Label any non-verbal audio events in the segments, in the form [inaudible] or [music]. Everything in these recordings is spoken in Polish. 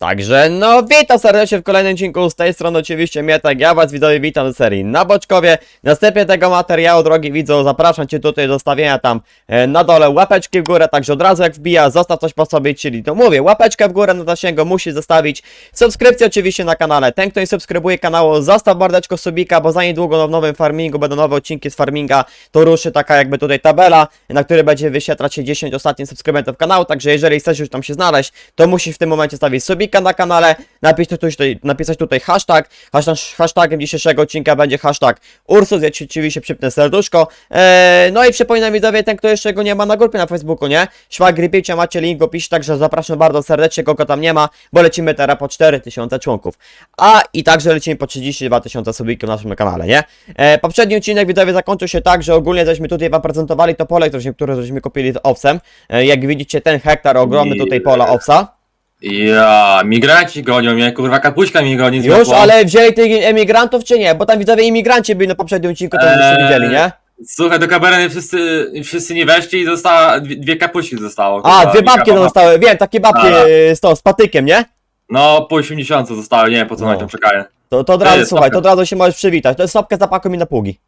Także no witam serdecznie w kolejnym odcinku. Z tej strony oczywiście Mietek, ja was widzowie witam z serii na Boczkowie. Następnie tego materiału drogi widzą zapraszam cię tutaj do stawienia tam e, na dole łapeczki w górę, także od razu jak wbija zostaw coś po sobie, czyli to mówię, łapeczkę w górę na zasięgu musi zostawić, subskrypcję oczywiście na kanale, ten kto nie subskrybuje kanału zostaw bardeczko subika, bo za niedługo w nowym farmingu będą nowe odcinki z farminga, to ruszy taka jakby tutaj tabela, na której będzie wyświetlać się 10 ostatnich subskrybentów kanału, także jeżeli chcesz już tam się znaleźć, to musisz w tym momencie stawić subika na kanale, napisać tutaj, napisać tutaj hashtag, hashtag, hashtagiem dzisiejszego odcinka będzie hashtag Ursus, ja ci oczywiście przypnę serduszko, eee, no i przypominam widzowie, ten kto jeszcze go nie ma na grupie na Facebooku, nie? Szwagry picia, macie link w opisie, także zapraszam bardzo serdecznie, kogo tam nie ma, bo lecimy teraz po 4000 członków, a i także lecimy po 32 tysiące subików na naszym kanale, nie? E, poprzedni odcinek widzowie zakończył się tak, że ogólnie żeśmy tutaj wam prezentowali to pole, które, żeśmy kupili z owsem, e, jak widzicie ten hektar ogromny tutaj pola owsa, Ja, migranci gonią mnie, kurwa, kapuśka mi goni z Już, ale wzięli tych emigrantów czy nie? Bo tam widzowie imigranci byli na poprzednim odcinku, to Eee, widzieli, nie? Słuchaj, do kabareny wszyscy, wszyscy nie weszli i została, dwie, dwie kapuśki zostało. A, kurwa, dwie babki zostały, wiem, takie babki A. e, z, to, z patykiem, nie? No, po 80 zostały, nie wiem po co No. no. tam czekają. To, to od razu, jest słuchaj, to od razu się możesz przywitać. To jest stopka zapakuj mi na pługi.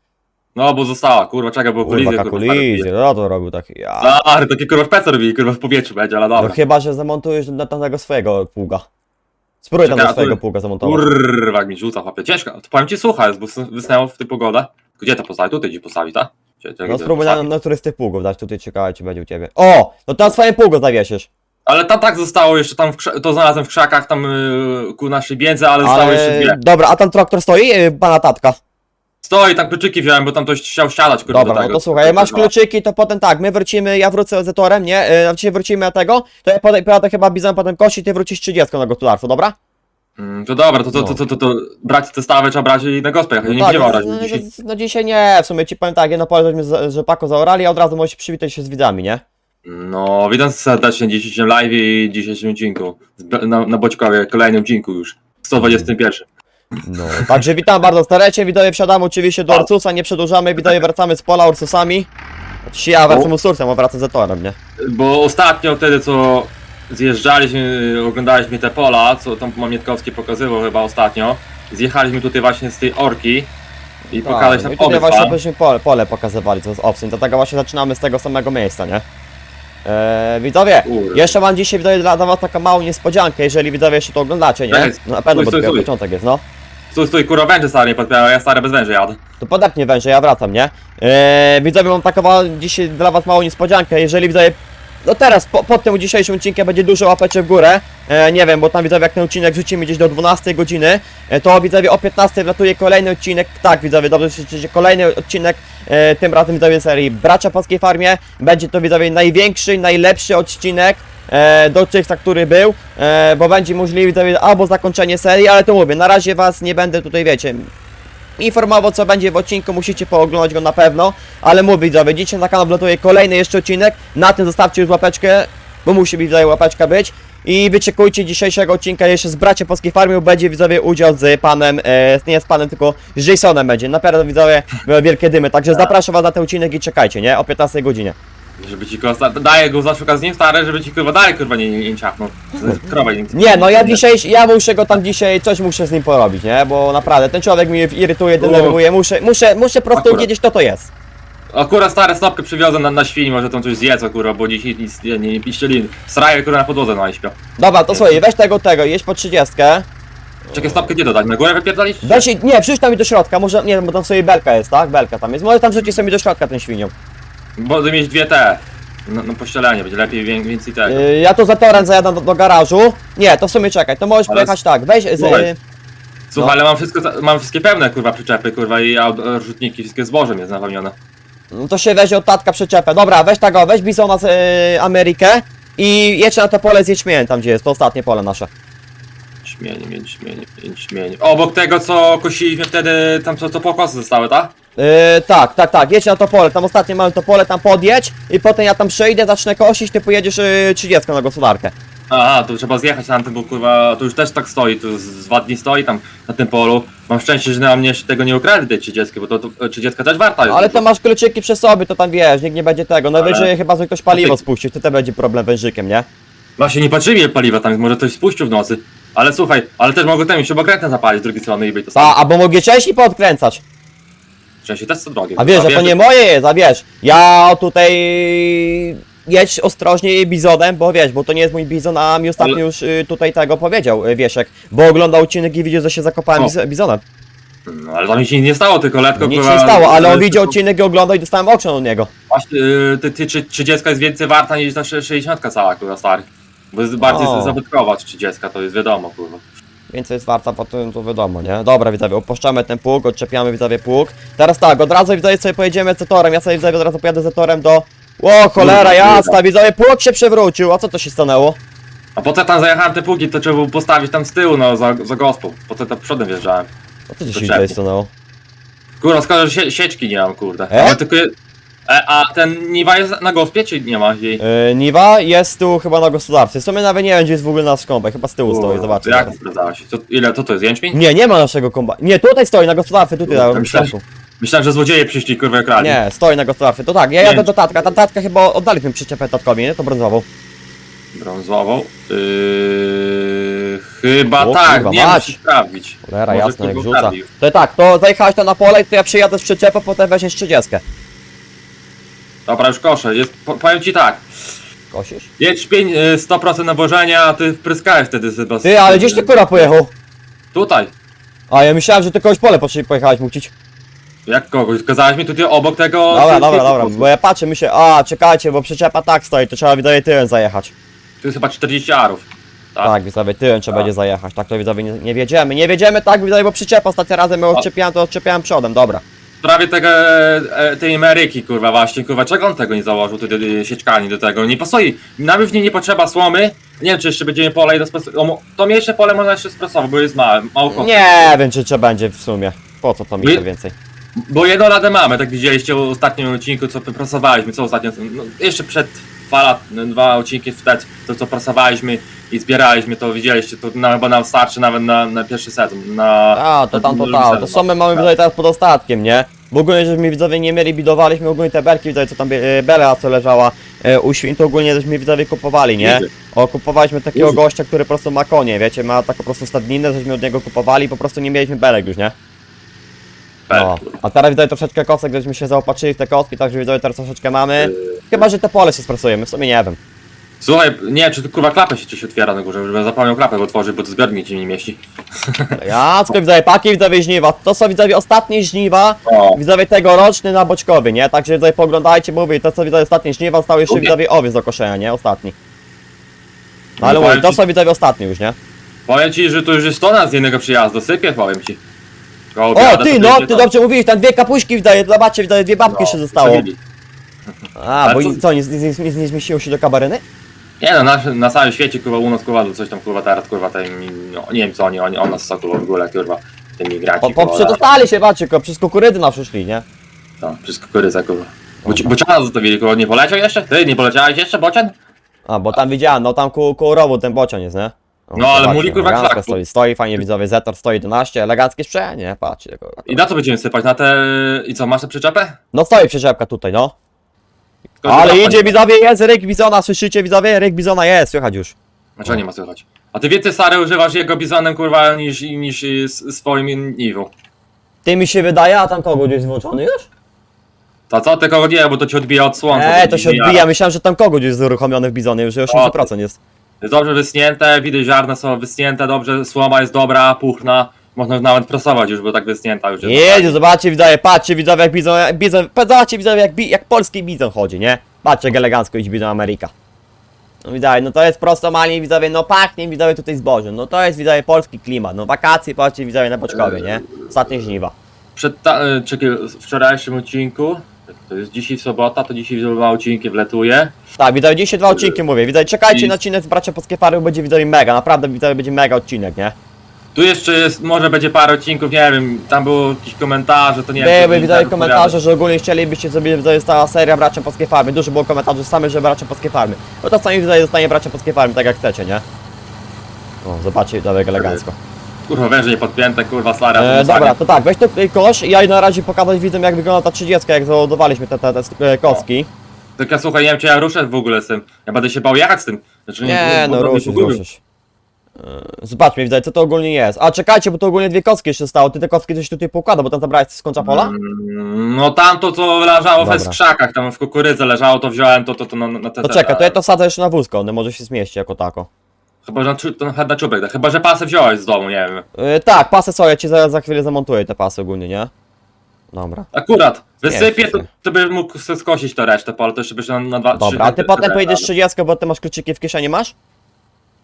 No, bo została, kurwa, czekaj, bo Kurwa, kolizję, kakulizie, no to robił taki, ja. A, takie kurwa w pece robili, kurwa w powietrzu będzie, ale No dobra. chyba, że zamontujesz na tamtego swojego pługa. Spróbuj tam Czekaj, a swojego tu- pługa zamontować. Kurwa, jak mi rzuca, chłopie. Ciężko, to powiem ci, słuchaj, jest, bo sn- wysnęło w tej pogodę. Gdzie to postawi? Tutaj gdzie postawi, tak? Gdzie- gdzie- No gdzie spróbuj na, postawi? na który z tych pługów dać, tutaj ciekawe czy będzie u ciebie. O! No to na swoje pługo zawiesisz. Ale tam tak zostało jeszcze tam, w krza- to znalazłem w krzakach, tam yy, ku naszej biedze, ale zostało jeszcze dwie. Dobra, a tam traktor stoi, yy, pana tatka. Stoi, tam kluczyki wziąłem, bo tam ktoś chciał wsiadać, kurwa, Dobra, do no tego. to słuchaj, masz kluczyki, to potem tak, my wrócimy, ja wrócę z torem, nie? Yy, Znaczy wrócimy na tego, to ja potem, pojadę chyba bizem potem kości, ty wrócisz 30 na gospodarstwo, dobra? Mm, to dobra, to, to, to, to, to, to brać te stawy trzeba brać i na gospę ja nie tak, będziemy no, no, dzisiaj. no dzisiaj nie, w sumie ci powiem tak, jedno pole żeśmy z rzepaku zaorali, a od razu możesz przywitać się z widzami, nie? No, witam serdecznie w dzisiejszym live i dzisiejszym odcinku. Z- Na, na Boćkowie, kolejnym odcinku już. 121. No. Także witam bardzo serdecznie, widzowie wsiadamy oczywiście do Ursusa, nie przedłużamy, widzowie wracamy z pola Ursusami. Znaczy ja wracam Ursusem, a wracam z torem, nie? Bo ostatnio wtedy, co zjeżdżaliśmy, oglądaliśmy te pola, co tam Mamietkowski pokazywał chyba ostatnio, zjechaliśmy tutaj właśnie z tej orki i pokazać no tam i tutaj właśnie byśmy pole, pole pokazywali, co jest owsyn, dlatego właśnie zaczynamy z tego samego miejsca, nie? Eee, widzowie, Kurde. jeszcze mam dzisiaj widzowie dla, dla was taką małą niespodziankę, jeżeli widzowie jeszcze to oglądacie, nie? Cześć. No na pewno, Stój, bo stój, dopiero stój. początek jest, no. Stój, stój, kurwa, węże stare nie ja stare bez węży jadę. To podepnie węże, ja wracam, nie? Eee, widzowie, mam taką dzisiaj dla was małą niespodziankę, jeżeli widzowie... No teraz, po, pod tym dzisiejszym odcinkiem będzie dużo łapeczek w górę, e, nie wiem, bo tam widzowie jak ten odcinek rzucimy gdzieś do 12 godziny, e, to widzowie o 15 wlatuje kolejny odcinek, tak widzowie, dobrze słyszycie, kolejny odcinek, e, tym razem widzowie serii Bracia Polskiej Farmie, będzie to widzowie największy, najlepszy odcinek, e, dotychczas, który był, e, bo będzie możliwe albo zakończenie serii, ale to mówię, na razie was nie będę tutaj, wiecie, informował co będzie w odcinku, musicie pooglądać go na pewno, ale mówię widzowie, dzisiaj na kanał wlatuje kolejny jeszcze odcinek, na tym zostawcie już łapeczkę, bo musi być tutaj łapeczka być i wyczekujcie dzisiejszego odcinka jeszcze z Bracie Polskiej Farmy, będzie widzowie udział z panem, e, nie z panem, tylko z Jasonem będzie, naprawdę widzowie wielkie dymy, także zapraszam was na ten odcinek i czekajcie, nie, o 15 godzinie. Żeby ci kurwa, daję go zaszuka z nim stare, żeby ci kurwa dalej kurwa nie, nie, nie ciachnął. Krowa nie Nie, no ja dzisiaj, ja muszę go tam dzisiaj, coś muszę z nim porobić, nie, bo naprawdę, ten człowiek mnie irytuje, denerwuje, muszę, muszę, muszę po prostu Akurat. wiedzieć kto to jest. Akurat stare stopkę przywiozę na, na świni, może tam coś zje, co kurwa, bo dzisiaj nic nie, nie, nie piszczeli. Sraje kurwa na podłodze no i śpią. Dobra, to słuchaj, weź tego, tego, jedź po 30. Czekaj, stopkę gdzie dodać? Na górę wypierdolić? Weź, nie, przyjdź tam i do środka, może, nie, bo tam sobie belka jest, tak? Belka tam jest, może tam rzucić sobie do środka ten świnią. Bo mieć dwie te. No, no pościelenie, będzie lepiej wię- więcej tego. Yy, ja to za torem zajadę do, do garażu. Nie, to w sumie czekaj, to możesz Ale- pojechać tak, weź, z, Słuchaj. yy, Słuchaj, no. ale mam wszystko, za- mam wszystkie pełne kurwa przyczepy, kurwa i aut- rzutniki, wszystkie zbożem jest napełnione. no to się weźmie od tatka przyczepę. Dobra, weź tego, weź Bizona z Amerykę i jedź na to pole z jęczmieniem tam, gdzie jest, to ostatnie pole nasze. Śmienie, mieć śmienie, mieć śmienie. Obok tego co kosiliśmy wtedy, tam co, co pokosy zostały, tak? Yy, tak, tak, tak, jedź na to pole, tam ostatnie mamy to pole, tam podjedź i potem ja tam przyjdę, zacznę kosić, ty pojedziesz yy, 30 na gospodarkę. Aha, to trzeba zjechać na tym, bo kurwa, to już też tak stoi, to z z dwa dni stoi tam na tym polu. Mam szczęście, że na mnie jeszcze tego nie ukradli tej 30, bo to, to 30 też warta jest. Ale to masz kluczyki przy sobie, to tam wiesz, nikt nie będzie tego. Najwyżej Ale- chyba, że ktoś paliwo ty- spuścił, to też będzie problem wężykiem, nie? Właśnie nie patrzyli ile paliwa tam jest, może ktoś spuścił w nocy. Ale słuchaj, ale też mogę ten śrubokrętne zapalić z drugiej strony i być to A, samo. albo mogę wcześniej podkręcać. Częściej też są drogie. A wiesz, że to nie moje jest, a wiesz, ja tutaj jedź ostrożnie bizonem, bo wiesz, bo to nie jest mój bizon, a mi ostatnio Ale- już y, tutaj tego powiedział y, Wieszek, bo oglądał odcinek i widział, że się zakopałem O. biz bizonem. No, ale to mi się nic nie stało, tylko letko Nic kurwa, się stało, ale on widział odcinek i oglądał i dostałem okrzan od niego. Właśnie, y, ty, ty, czy 30 jest więcej warta niż ta 60 cała, kurwa, stary. Bo jest bardziej O. zabytkowa 30, to jest wiadomo, kurwa. Więcej jest warta, potem to wiadomo, nie? Dobra, widzowie, opuszczamy ten pług, odczepiamy widzowie pług. Teraz tak, od razu widzowie sobie pojedziemy zetorem, ja sobie widzowie od razu pojadę zetorem do... O, cholera Kurwa, jasna, widzowie, pług się przewrócił, a co to się stanęło? A po co tam zajechałem te pługi, to trzeba było postawić tam z tyłu, no, za, za gospą. Po co tam przodem wjeżdżałem. A co to się widzowie stanęło? Kurwa, skoro sie, sieczki nie mam, kurde. E? Ale tylko... E, a ten Niwa jest na gospie, czy nie ma jej? Yy, Niwa jest tu chyba na gospodarce. W sumie nawet nie wiem, gdzie jest w ogóle nasz kombaj. Chyba z tyłu stoi, zobaczcie. Jak teraz. Co, ile, co to jest, jęczmień? Nie, nie ma naszego kombaj. Nie, tutaj stoi na gospodarce, tutaj na myślałem. Myślałem, że złodzieje przyszli, kurwa, ekran. Nie, stoi na gospodarce. To tak, ja jadę do tatka. Ta tatka chyba oddaliśmy przyczepę tatkowi, nie? To brązową. Brązową. Yy, chyba O, tak, kurwa, nie mać. musisz sprawdzić. Cholera, Może jasno jak kurwa rzuca. To tak, to zajechałeś to na pole, to ja przyjadę z przyczepą, potem weźmiesz 30. Dobra, już koszę. Jest, po, powiem ci tak. Kosisz? Y, 100% nawożenia, a ty wpryskałeś wtedy z- Ty, ale gdzieś ty kura pojechał? Tutaj. A ja myślałem, że ty kogoś pole pojechałeś mucić. Jak kogoś? Kazałeś mi tutaj obok tego... Dobra, dobra, dobra, bo ja patrzę, myślę, a czekajcie, bo przyczepa tak stoi, to trzeba widzowie tyłem zajechać. Tu jest chyba 40 arów. Tak. Tak, widzowie, tyłem trzeba Tak. będzie zajechać, tak to widzowie nie, nie wiedziemy, nie wiedziemy tak widzowie, bo przyczepa ostatnim razem my odczepiałem, to odczepiałem przodem, dobra. Prawie tego, e, tej Ameryki, kurwa, właśnie, kurwa, czego on tego nie założył, tutaj e, sieczkami do tego, nie pasuje, nawet w niej nie potrzeba słomy, nie wiem, czy jeszcze będziemy pole i do spres- o, mo- to mniejsze pole można jeszcze stresować, bo jest małe, mało. Nie wiem, czy trzeba będzie w sumie, po co to mi więcej. Bo jedną radę mamy, tak widzieliście w ostatnim odcinku, co prasowaliśmy, co ostatnio, no, jeszcze przed dwa, lat, no, dwa odcinki wstecz, to co prasowaliśmy i zbieraliśmy, to widzieliście, to na, chyba nam starczy nawet na, na pierwszy sezon, na... A, to na tam, to drugi tam, to sezon. co my mamy widzowie teraz pod ostatkiem, nie? Bo ogólnie, żeśmy widzowie nie mieli, bidowaliśmy ogólnie te belki, widzowie, co tam, e, bela co leżała e, u świn, to ogólnie żeśmy widzowie kupowali, nie? O, kupowaliśmy takiego Duży. gościa, który po prostu ma konie, wiecie, ma taką po prostu stadninę, żeśmy od niego kupowali, po prostu nie mieliśmy belek już, nie? No, a teraz widzowie troszeczkę kostek, żeśmy się zaopatrzyli w te kostki, także widzowie teraz troszeczkę mamy. Chyba, że te pole się spracujemy, w sumie nie wiem. Słuchaj, nie czy tu kurwa klapę się coś otwiera na górze, żebym zapomniał klapę otworzyć, bo to zbiornik ci nie mieści. [laughs] Jacko, widzowie, paki, widzowie, żniwa. To są widzowie ostatnie żniwa, O, widzowie tegoroczny na Boczkowie, nie? Także widzowie poglądajcie, bo mówię, to co widzowie ostatnie żniwa, zostały jeszcze Lubię. widzowie owiec do koszenia, nie? Ostatni. No ale mówię, to są widzowie ostatnie już, nie? powiem ci, że tu już jest 100 nas z jednego przyjazdu, sypię, powiem ci. Koło O, obiada ty, to no, będzie ty to. dobrze mówiłeś, tam dwie kapuśki widzowie, zobaczcie, widzowie, dwie babki No, jeszcze zostało. przebili. A, Ale bo co- i co, nie, nie, nie, nie zmieściło się do kabaryny? Nie no, na, na całym świecie kurwa u nas kurwa coś tam kurwa teraz kurwa tam, no, nie wiem co oni, oni o nas są kurwa w ogóle kurwa tymi graci Po, po, kurwa, przedostali się, patrzcie, tylko przez kukurydzy nam przyszli, nie? no, przez kukurydzę kurwa. Boci- Bociana zostawili kurwa, nie poleciał jeszcze? Ty, nie poleciałeś jeszcze bocian? A, bo tam widziałem, no tam ku, ku rowu ten bocian jest, nie? O, No, ale zobaczcie, mówi, kurwa, elegancko stoi, stoi, fajnie widzowie, Zetor stoi 11, eleganckie sprzęt, nie? Patrzcie, kurwa. I na co będziemy sypać? Na te... i co, masz tę przyczepę? No stoi przyczepka tutaj, no. Tylko, Ale że- idzie widzowie, jest ryk bizona, słyszycie widzowie? Ryk bizona jest, słychać już. Znaczy nie ma słychać. A ty więcej stary używasz jego bizonem kurwa niż, niż y, s- swoim niwą. Ty mi się wydaje, a tam kogo gdzieś włączony już? To co, tylko nie, bo to ci odbija od słońca. Nie, to się nie odbija, myślałem, że tam kogoś jest uruchomiony w bizonie, już 80% jest. Jest dobrze wysnięte, widać ziarna są wysnięte dobrze, słoma jest dobra, puchna. Można nawet prasować już, bo tak wysnięta już jest. Jedzie, zobaczcie widzowie, patrzcie widzowie jak bizon, jak bizon, zobaczcie widzowie jak, bi, jak polski bizon chodzi, nie? Patrzcie jak elegancko idzie bizon Ameryka. No widzowie, no to jest prosto malnie widzowie, no pachnie widzowie tutaj zboże, no to jest widzowie polski klimat, no wakacje, patrzcie widzowie na Boczkowie, nie? Ostatnie żniwa. Przed ta, e, czekaj, w wczorajszym odcinku, to jest dzisiaj sobota, to dzisiaj dwa odcinki wletuje. Tak, widzowie, dzisiaj dwa odcinki mówię, widzowie, czekajcie I- na odcinek z Bracia Polskie Fary, bo będzie widzowie mega, naprawdę widzowie będzie mega odcinek, nie? Tu jeszcze jest, może będzie parę odcinków, nie wiem, tam było jakieś komentarze, to nie wiem. Były czy widzowie komentarze, że ogólnie chcielibyście sobie widzowie stała seria Bracia Polskie Farmy, dużo było komentarzy same, że Bracia Polskie Farmy. No to sami widzowie zostanie Bracia Polskie Farmy, tak jak chcecie, nie? O, zobaczcie widzowie elegancko. Kurwa, węże podpięte, kurwa, stara. E, to dobra, to tak, weź tu tutaj kosz i ja na razie pokazać widzom jak wygląda ta 30, jak załadowaliśmy te, te, te e, kostki. Tylko słuchaj, nie wiem czy ja ruszę w ogóle z tym. Ja będę się bał jechać z tym. Znaczy, Nie, no ruszysz, ruszysz. Zobaczmy, widać, co to ogólnie jest. A czekajcie, bo to ogólnie dwie kostki jeszcze stało. Ty te kostki coś tutaj poukładał, bo tam zabrałeś z końca pola? Mm, No tam to co leżało Dobra. w krzakach, tam w kukurydze leżało, to wziąłem to, to, to na, na te, To te- czekaj, to ja to wsadzę jeszcze na wózko, one może się zmieści jako tako. Chyba, że na, to na, na czubek, chyba, że pasy wziąłeś z domu, nie wiem. Yy, tak, pasy są, ja ci za, za chwilę zamontuję te pasy ogólnie, nie? Dobra. Akurat, wysypię, to, to byś mógł skosić to resztę pole, to jeszcze byś na, na dwa, trzy... Dobra, a ty te- potem te- pojedziesz 30, bo ty masz kluczyki w kieszeni, masz?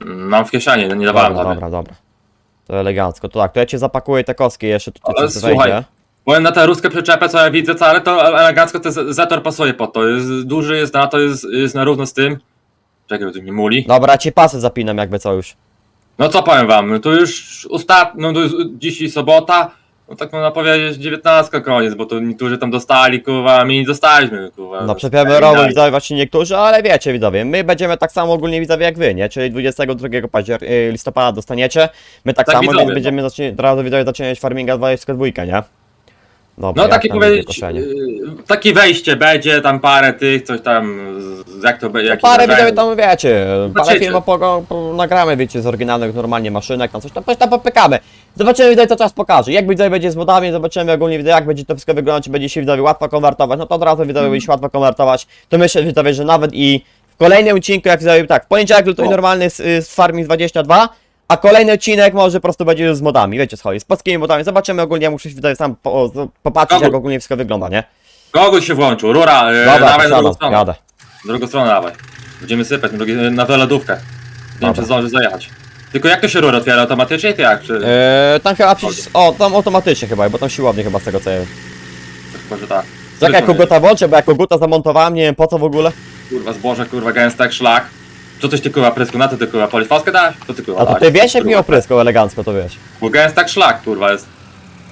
Mam w kieszeni, nie dawałem Dobra, dobra, dobra. To elegancko, to tak, to ja ci zapakuję te kostki jeszcze tutaj, Ale co słuchaj, wejdzie. Powiem na tę ruskę przyczepę, co ja widzę, całe to elegancko ten z- Zetor pasuje pod to. Jest duży, jest na to, jest, jest na równo z tym. Czekaj, bo tu mi muli. Dobra, ja ci pasy zapinam jakby co już. No co powiem wam, tu już ostatnio, no to jest dzisiaj sobota, no tak można powiedzieć 19 koniec, bo to niektórzy tam dostali, kurwa, a my nie dostaliśmy, kurwa. No przepiamerowo widzowie właśnie niektórzy, ale wiecie widzowie, my będziemy tak samo ogólnie widzowie jak wy, nie? Czyli 22 paździer- y, listopada dostaniecie, my tak, Tak, samo, widzowie, więc no. będziemy zacznie, od razu widzowie zaczynać farminga 22, nie? Dobra, No jak takie tam idzie powiedzieć, koszenie? yy, takie wejście będzie, tam parę tych, coś tam, z- jak to będzie, No jakie parę widzowie tam wiecie, parę Zobaczycie. filmów po, po, nagramy, wiecie, z oryginalnych normalnie maszynek, tam coś tam, coś tam popykamy. Zobaczymy widzowie co czas pokaże, jak widzowie będzie z modami, zobaczymy ogólnie widzowie jak będzie to wszystko wyglądać, czy będzie się widzowie łatwo konwertować, no to od razu widzowie Mhm. będzie się łatwo konwertować, to myślę widzowie, że nawet i w kolejnym odcinku, jak widzowie, tak, w poniedziałek tutaj O. normalny z, z Farming 22, a kolejny odcinek może po prostu będzie z modami, wiecie, schodzi, z polskimi modami, zobaczymy ogólnie, ja muszę widzowie sam po, popatrzeć Dobra. jak ogólnie wszystko wygląda, nie? Kogoś się włączył, rura, yy, Dobra, dawaj na drugą stronę. jadę. Drugą stronę dawaj. Będziemy sypać na, drugi, na tę lodówkę. Nie wiem, Dobra. czy zdąży zajechać. Tylko jak to się rurę otwiera automatycznie, ty jak? Czy... Eee, tam chyba przycisk, o, tam automatycznie chyba, bo tam siłownie chyba z tego co ja Chyba, że tak. Czekaj, Zresztą koguta włączę, bo jak koguta zamontowałem, nie wiem po co w ogóle. Kurwa, zboże, kurwa, gęste jak szlak. Co coś ty kurwa prysku, na to ty kurwa polifoskę dałeś? To ty kurwa A to dałeś. ty wiesz jak Kurwa. mi opryskał elegancko, to wiesz. Bo gęste jak szlak, kurwa jest.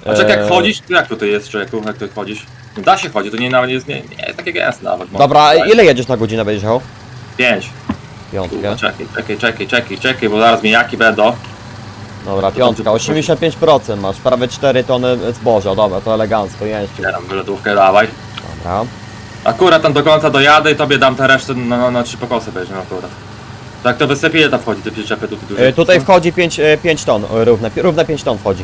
A czekaj, jak Eee. chodzisz, to jak tutaj jest, człowieku, jak tutaj chodzisz? Da się chodzić, to nie nawet jest, nie, nie jest takie gęste nawet. może. Dobra, Daj. ile jedziesz na godzinę będziesz jechał? Pięć. Piątkę. Kurwa, czekaj, czekaj, czekaj, czekaj, czekaj, bo zaraz mijaki będą. Dobra, piątka, tylko 85% masz, prawie 4 tony zboża, dobra, to elegancko, jeździ. Teraz lodówkę dawaj. Dobra. Akurat tam do końca dojadę i tobie dam te resztę na, na, na trzy pokosy będzie no akurat. Tak to wysypie, ile tam wchodzi do przyczepy tutaj dużej? E, tutaj wchodzi 5, e, 5 ton, e, równe, równe 5 ton wchodzi.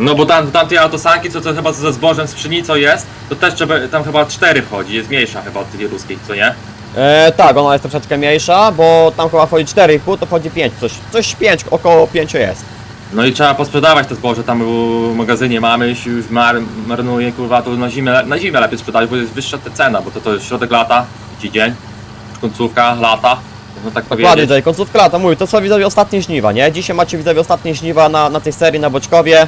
No bo tam, tam te autosanki, co to chyba ze zbożem z pszenicą jest, to też trzeba, tam chyba cztery wchodzi, jest mniejsza chyba od tej ruskiej, co nie? E, tak, ona jest troszeczkę mniejsza, bo tam chyba wchodzi 4,5, to wchodzi 5, coś, coś 5, około 5 jest. No i trzeba posprzedawać to zboże, tam w magazynie mamy, się już mar, marnuje, kurwa, to na zimę, na zimę lepiej sprzedać, bo jest wyższa ta cena, bo to, to jest środek lata, ci dzień, końcówka lata, no tak Dokładnie, powiedzieć. tutaj końcówka lata, mój, to są widzowie ostatnie żniwa, nie? Dzisiaj macie widzowie ostatnie żniwa na, na tej serii na Boczkowie.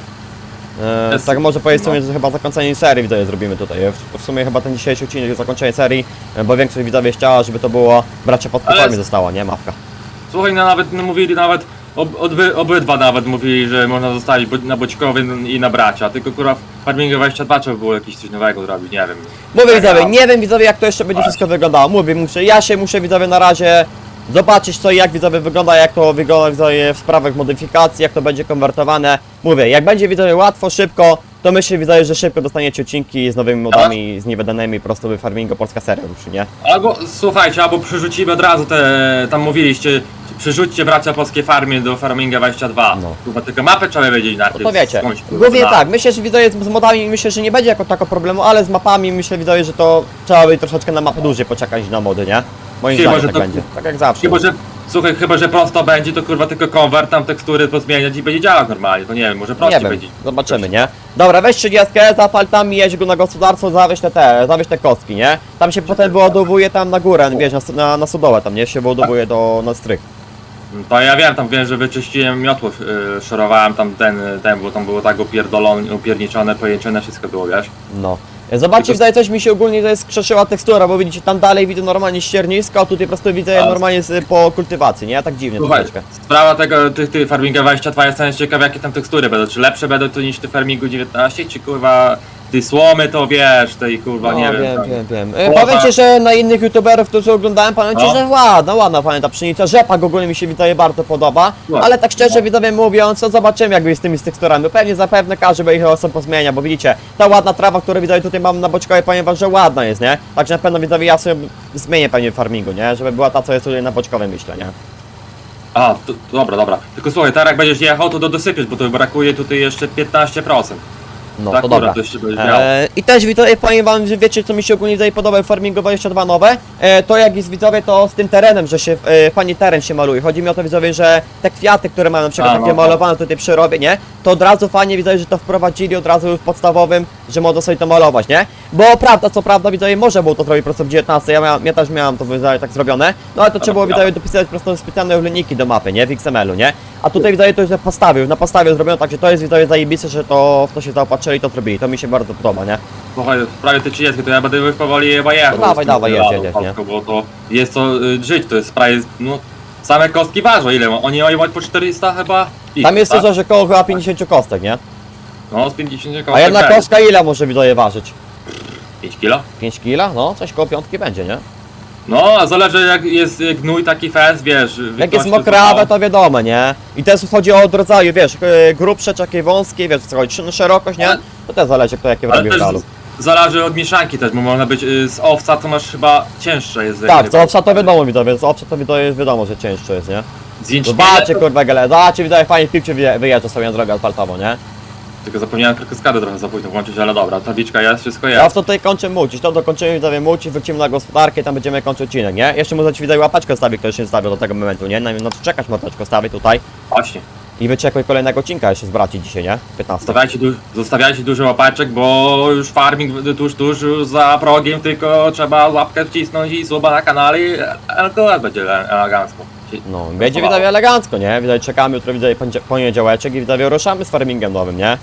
E, tak może powiedzieć no. sobie, że chyba zakończenie serii widzowie zrobimy tutaj. W, w sumie chyba ten dzisiejszy odcinek jest zakończenie serii, e, bo większość widzowie chciała, żeby to było bracia pod Ale- kupami została, nie? Mapka. Słuchaj, no nawet no, mówili nawet, ob, odby, obydwa nawet mówili, że można zostawić bo- na Boćkowie i na bracia, tylko kurwa w Farmingu 22 trzeba było jakieś coś nowego zrobić, nie wiem. Mówię Tak, widzowie, ja- nie wiem widzowie jak to jeszcze będzie wszystko wyglądało. Mówię, muszę, ja się muszę widzowie na razie zobaczyć co i jak widzowie wygląda, jak to wygląda widzowie w sprawach modyfikacji, jak to będzie konwertowane. Mówię, jak będzie widzowie łatwo, szybko, to myślę widzowie, że szybko dostaniecie odcinki z nowymi modami, z niewydanymi po prostu w farmingu polska seria ruszy, nie? Albo słuchajcie, albo przerzucimy od razu te, tam mówiliście, przerzućcie bracia polskie farmie do Farminga 22. No. Kurwa, tylko mapę trzeba wiedzieć No najpierw. to wiecie, głównie na- tak, myślę, że widzowie z z modami, myślę, że nie będzie jako tako problemu, ale z mapami myślę widzowie, że to trzeba by troszeczkę na mapę dłużej poczekać na mody, nie? Moim Chyba, zdaniem że tak to- będzie, tak jak zawsze. Chyba, że, słuchaj, chyba, że prosto będzie, to kurwa tylko konwert, tam tekstury pozmieniać i będzie działać normalnie, to nie wiem, może Nie prościej wiem, będzie. zobaczymy, nie? Dobra, weź 30, zapal tam i jedź go na gospodarstwo, zawieź te, te, zawieź te kostki, nie? Tam się potem wyładowuje tam na górę, wiesz, na, na, na sudołę tam, nie? Się wyładowuje do, na strych. To ja wiem, tam wiem, że wyczyściłem miotło, yy, szorowałem tam ten, ten, bo tam było tak upierdolone, upierniczone, pojęczone, wszystko było, wiesz? No. Zobaczcie, tutaj coś mi się ogólnie tutaj skrzeszyła tekstura, bo widzicie, tam dalej widzę normalnie ściernisko, a tutaj po prostu widzę A. normalnie z, po kultywacji, nie? Tak dziwnie Słuchaj, troszeczkę. sprawa tego, tych, tych Farminga 22 jestem ciekaw jakie tam tekstury będą, czy lepsze będą to niż te Farmingu 19, czy kurwa, ty słomy to wiesz, tej kurwa, No, nie wiem. wiem, tam. wiem, wiem. E, Powiem ci, że na innych youtuberów, którzy oglądałem, powiem ci, No. że ładna, ładna pamięta pszenica, rzepak ogólnie mi się widzowie bardzo podoba, Ładna. ale tak szczerze No. widzowie mówiąc, to zobaczymy jakby z tymi z teksturami, pewnie zapewne każdy by ich osób pozmienia, bo widzicie, ta ładna trawa, którą widzowie tutaj mam na boczkowie, powiem wam, że ładna jest, nie? Także na pewno widzowie ja sobie zmienię pewnie w farmingu, nie? Żeby była ta, co jest tutaj na boczkowie, myślę, nie? A, to, dobra, dobra. Tylko słuchaj, teraz jak będziesz jechał, to do, dosypiesz, bo to brakuje tutaj jeszcze 15%. No to dobra. To miał. E, I też widzowie, powiem wam, że wiecie co mi się ogólnie tutaj podoba w Farmingu 22 nowe? E, to jak jest widzowie, to z tym terenem, że się e, fajnie teren się maluje. Chodzi mi o to widzowie, że te kwiaty, które mają na przykład A, takie no, no. malowane tutaj przy rowie, nie? To od razu fajnie widzowie, że to wprowadzili od razu w podstawowym, że można sobie to malować, nie? Bo prawda, co prawda widzowie, może było to zrobić po prostu w 19, ja, miałem, ja też miałem to widzowie, tak zrobione, no ale to trzeba było dobra. widzowie dopisać po prostu specjalne linijki do mapy, nie? W XML-u, nie? A tutaj widzowie to już na podstawie, na podstawie zrobiono, także to jest widzowie zajebiste, że to w to się zaopatrzyli, to zrobili, to mi się bardzo podoba, nie? Słuchaj, w sprawie tej 30, to ja będę już powoli chyba jechał. No dawaj, z tym dawaj, jedź, jedź, Polską, Bo to jest to y, żyć, to jest prawie, no, same kostki ważą, ile? ma- Oni mają po 400 chyba? Ich, Tam jest tak? to, że koło chyba 50 kostek, nie? No, z 50 A kostek jedna kostka ile może widzowie ważyć? 5 kilo? 5 kila? No, coś koło piątki będzie, nie? No, a zależy jak jest gnój taki fest, wiesz. Jak jest mokrawe, to- to wiadomo, nie? I też chodzi o rodzaju, wiesz, e, grubsze, czy takie wąskie, wiesz, co chodzi, szy- szerokość, nie? To też zależy, kto jakie Ale robi też żalu. z- zależy od mieszanki też, bo można być y, z owca, to masz chyba cięższe jest. Tak, z owca to wiadomo, widzowie, z owca to widzowie jest wiadomo, że cięższe jest, nie? Zobaczcie, to- kurwa, gele, zobaczcie, widzowie, fajnie piłcie wyje- wyjeżdża sobie na drogę asfaltową, nie? Tylko zapomniałem krokoskadę trochę za późno włączyć, ale dobra, tabliczka jest, wszystko Ja w jest. to tutaj kończę mucić, to dokończymy, widzowie, mucić, wrócimy na gospodarkę i tam będziemy kończyć odcinek, nie? Jeszcze może ci widzowie łapeczkę stawić, kto jeszcze nie stawił do tego momentu, nie? Na, no to czekać mordeczko stawię tutaj Właśnie. i wyczekuj kolejnego odcinka jeszcze z braci dzisiaj, nie? 15. Zostawiajcie, du zostawiajcie dużo łapeczek, bo już farming tuż, tuż za progiem, tylko trzeba łapkę wcisnąć i suba na kanale i akurat będzie ele- elegancko. No, będzie widzowie elegancko, nie? Widzowie czekamy jutro poniedzie- poniedziałeczek i widzowie ruszamy z farmingiem nowym, nie?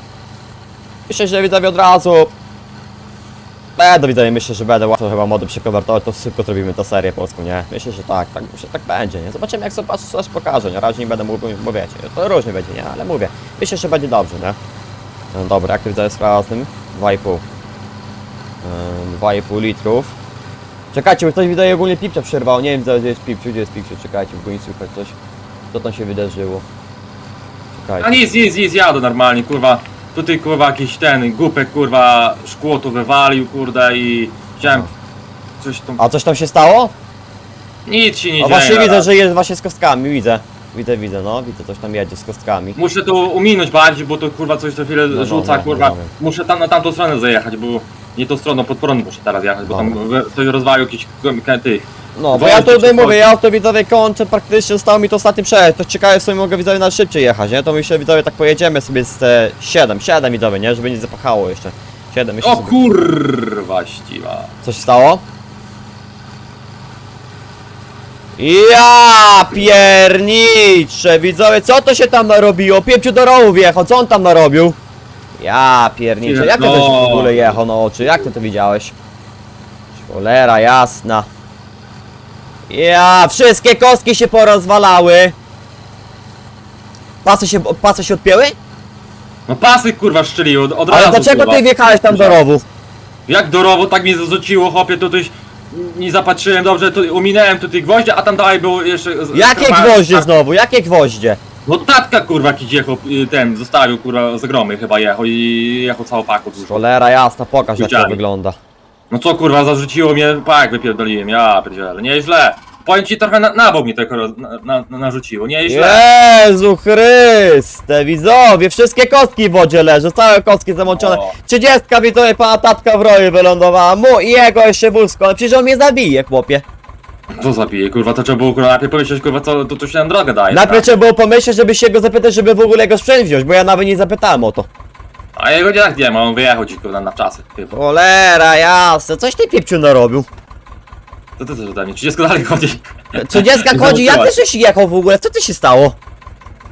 Myślę, że widzowie od razu... Będę widzowie, myślę, że będę łatwo chyba mody przekonwertować, to szybko zrobimy tę serię polską, nie? Myślę, że tak, tak, myślę, tak będzie, nie? Zobaczymy jak sobie coś pokaże, nie? Razie nie będę mówił, bo wiecie, to różnie będzie, nie? Ale mówię, myślę, że będzie dobrze, nie? No dobra, jak to widzowie sprawa z tym? 2,5 Ym, 2,5 litrów Czekajcie, bo ktoś widzowie ogólnie pipcia przerwał, nie wiem gdzie jest pipciu, gdzie jest pipciu, czekajcie, bo nie słychać coś Co tam się wydarzyło? A Czekajcie nic, nic, nic, jadę normalnie, kurwa. Tutaj kurwa jakiś ten głupek kurwa szkło tu wywalił, kurde i chciałem coś tam. A coś tam się stało? Nic się nie O dzieje. właśnie widzę, że jest właśnie z kostkami, widzę Widzę, widzę, no, widzę, coś tam jedzie z kostkami Muszę to uminąć bardziej, bo to kurwa coś co chwilę No, no, rzuca, no, kurwa. no, no. Muszę tam na tamtą stronę zajechać, bo nie tą stroną pod prąd muszę teraz jechać, bo tam we- ktoś rozwalił jakiś tych. No, bo ja tutaj czy mówię, ja to widzowie kończę, praktycznie zostało mi to ostatni przejazd, to ciekawe w sumie mogę widzowie na szybciej jechać, nie? To myślę widzowie tak pojedziemy sobie z te 7, 7 widzowie, nie? Żeby nie zapachało jeszcze 7 myślę O sobie. kurwa ściwa. Co się stało? Ja piernicze, widzowie, co to się tam narobiło? Piepciu do rowu wjechał, co on tam narobił? Ja piernicze, jak ty to w ogóle jechał na oczy? Jak ty to widziałeś? Cholera jasna. Ja, wszystkie kostki się porozwalały. Pasy się, pasy się odpięły? No pasy kurwa szczeliło od, od Ale razu. dlaczego kurwa. ty wjechałeś tam do rowu? Jak do rowu tak mnie zarzuciło, chłopie, to coś nie zapatrzyłem dobrze, to uminąłem tutaj gwoździe, a tam dalej było jeszcze... z- Jakie skrapałem- gwoździe znowu? Jakie gwoździe? No tatka kurwa jakiś jechał, y, ten, zostawił kurwa z gromy chyba jechał i jechał całą paku. dużo. Cholera jasna, pokaż jak to wygląda. No co kurwa, zarzuciło mnie, pak wypierdoliłem, ja pierdzielę, nieźle. Powiem ci trochę na, na bok mnie roz- na, na, na, narzuciło, nieźle. Jezu Chryste, widzowie, wszystkie kostki w wodzie leżą, całe kostki zamoczone. O. Trzydziestka widzowie pana tatka w roju wylądowała, mu i jego jeszcze wózko, ale przecież on mnie zabije, chłopie. Co zabije, kurwa, to trzeba było kurwa najpierw pomyśleć, kurwa, co to, to się nam drogę daje. Najpierw tak? trzeba było pomyśleć, żeby się go zapytać, żeby w ogóle jego sprzęt wziąć, bo ja nawet nie zapytałem o to. A jego nie tak nie ma, on wyjechał ci kurwa na czasy. Chyba. Cholera jasne, coś ty piepciu narobił. To ty też ode mnie, 30 dalej chodzi. Trzydziestka [laughs] Nie chodzi, ty zobaczyłaś. żeś jechał w ogóle, co ty się stało?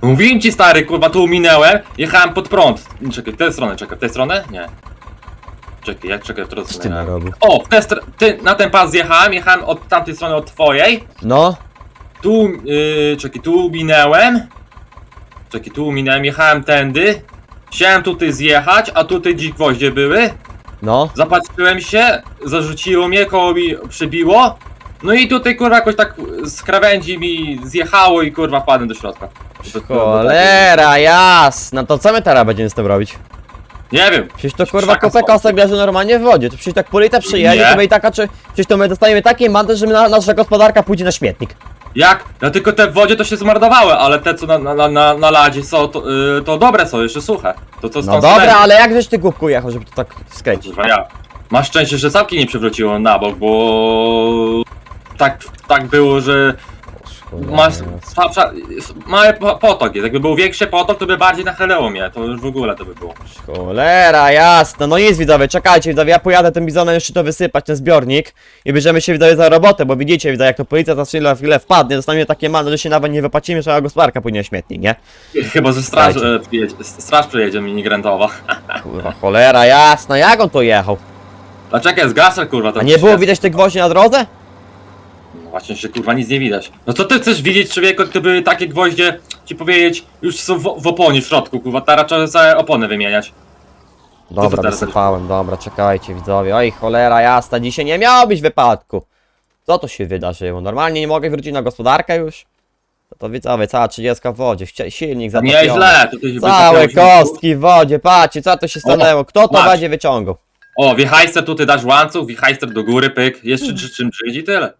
Mówiłem ci stary, kurwa, tu minęłem, jechałem pod prąd. Czekaj, w tę stronę, czekaj, w tę stronę? Nie. Czekaj, jak czekaj, w którą Co ty stronę? narobił? O, w tę str- ty, na ten pas zjechałem, jechałem od tamtej strony od twojej. No, Tu, yy, czekaj, tu minęłem. Czekaj, tu minęłem, jechałem tędy. Chciałem tutaj zjechać, a tutaj gdzieś gwoździe były. no. Zapatrzyłem się, zarzuciło mnie, koło mi przybiło. No i tutaj kurwa jakoś tak z krawędzi mi zjechało i kurwa wpadłem do środka. Do- do- do- Cholera jasna, to co my teraz będziemy z tym robić? Nie wiem. Przecież to kurwa kopeka sobie leży normalnie w wodzie. To przecież tak polita przyjedzie, Nie. to i taka czy. Przecież to my dostaniemy taki mandat, że na, nasza gospodarka pójdzie na śmietnik. Jak? Ja tylko te w wodzie to się zmarnowały, ale te co na, na, na, na ladzie są, to, y, to dobre są, jeszcze suche. To co No stąd dobra, ale jak żeś ty głupku jechał, żeby to tak skręcić? Kurwa, ja. Masz szczęście, że całki nie przewróciło na bok, bo tak, tak było, że masz mały po- potok jest. Jakby był większy potok, to by bardziej nachyliło mnie. To już w ogóle to by było. Cholera, jasno, no nic widzowie, czekajcie widzowie, ja pojadę tym bizonem jeszcze to wysypać, ten zbiornik i bierzemy się widzowie za robotę, bo widzicie widzowie, jak to policja za chwilę, chwilę wpadnie, dostaniemy takie many, że się nawet nie wypłacimy, że gospodarka pójdzie na śmietnik, nie? [laughs] Chyba, że straż, e, przyjedzie, straż przyjedzie minigrantowa. [laughs] Kurwa, cholera, jasno, jak on to jechał? A czekaj, zgasę kurwa. To A nie było widać tych gwoździ na drodze? No właśnie się kurwa nic nie widać. No co ty chcesz widzieć człowieku, gdyby takie gwoździe ci powiedzieć już są w, w oponie w środku, kurwa, teraz trzeba sobie opony wymieniać. Dobra, teraz wysypałem, dobra, czekajcie widzowie, oj cholera jasna, dzisiaj nie miało być wypadku. Co to się wydarzyło? Normalnie nie mogę wrócić na gospodarkę już? To, to widzowie, cała 30 w wodzie, silnik Nie zatopiony. źle, to ty się Całe kostki w wodzie, patrzcie, co to się stanęło, kto to będzie wyciągał? O, wiechajster tutaj dasz łańcuch, wiechajster do góry, pyk, jeszcze czy czym przyjdzie i tyle.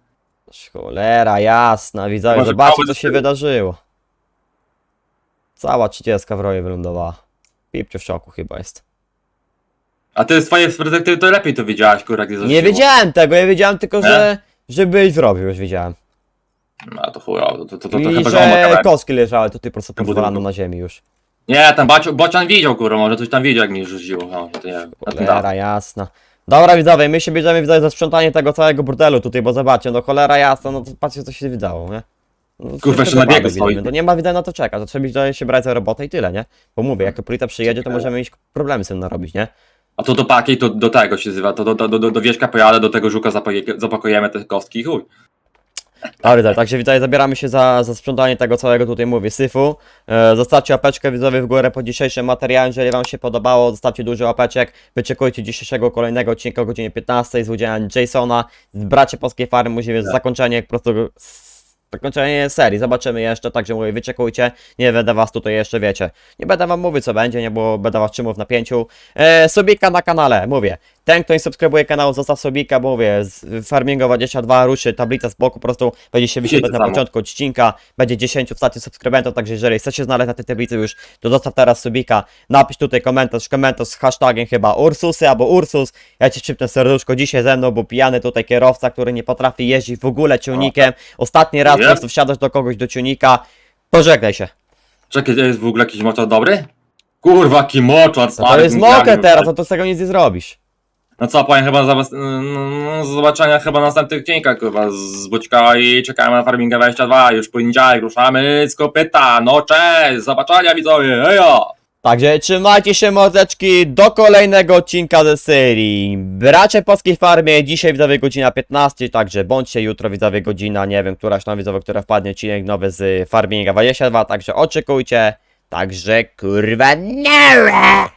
Cholera jasna, widzowie, Może zobaczcie co się wydarzyło. Cała 30 w roju wylądowała. Pipciu w szoku chyba jest. A ty z twojej perspektywy to lepiej to widziałaś, kurwa, gdy Nie wiedziałem tego, ja wiedziałem tylko, Nie? że... Żebyś zrobił, już wiedziałem. No to chujowo, to, to, to, to I chyba że że... kostki leżały tutaj po prostu To pozwalano budynku. na ziemi już. Nie, tam Bacio, Bocian widział, kurwa, może coś tam widział, jak mi rzuciło, no, to nie wiem. Cholera jasna. Dobra widzowie, my się bierzemy widzowie za sprzątanie tego całego burdelu tutaj, bo zobaczcie, no cholera jasna, no to patrzcie co się wydało, nie? No, Kurwa, jeszcze na biegu stoi. To nie ma widać na to czekać, to trzeba widzowie się brać za robotę i tyle, nie? Bo mówię, jak to policja przyjedzie, to możemy mieć problemy z tym narobić, nie? A to do paki, to do tego się zzywa, to do, do, do, do wieżka pojadę, do tego żuka zapakujemy te kostki i chuj. Dobra, tak, także widzowie, zabieramy się za, za sprzątanie tego całego tutaj, mówię, syfu. E, zostawcie łapeczkę widzowie w górę po dzisiejszym materiale, jeżeli wam się podobało, zostawcie dużo łapeczek. Wyczekujcie dzisiejszego kolejnego odcinka o godzinie 15 z udziałem Jasona, z Bracie Polskiej Farmy, musi być zakończenie po prostu zakończenie serii, zobaczymy jeszcze, także mówię, wyczekujcie, nie będę was tutaj jeszcze, wiecie, nie będę wam mówić co będzie, nie, bo będę was trzymał w napięciu. E, subika na kanale, mówię, ten kto nie subskrybuje kanał, zostaw subika, bo mówię, z Farmingo 22 ruszy tablica z boku, po prostu będzie się wyświetlać na początku odcinka, będzie 10 ostatnich subskrybentów, także jeżeli chcecie znaleźć na tej tablicy już, to zostaw teraz subika, napisz tutaj komentarz, komentarz z hashtagiem chyba Ursusy albo Ursus, ja ci szybne serduszko, dzisiaj ze mną, bo pijany tutaj kierowca, który nie potrafi jeździć w ogóle ciągnikiem, ostatni raz po prostu wsiadasz do kogoś do ciunika, pożegnaj się. Czekaj, to jest w ogóle jakiś moczar dobry? Kurwa, jaki moczar, No stary. to jest grany. teraz, no to z tego nic nie zrobisz. No co, powiem chyba za, no, zobaczenia chyba na następnych odcinkach, kurwa, z Bućka i czekamy na Farminga 22, już poniedziałek ruszamy z kopyta, no cześć, zobaczenia widzowie, hejo! Także trzymajcie się mordeczki do kolejnego odcinka ze serii Bracie Polskiej Farmie, dzisiaj widzowie godzina 15, także bądźcie jutro widzowie godzina, nie wiem, któraś tam widzowie, która wpadnie odcinek nowy z Farminga 22, także oczekujcie, także kurwa nie!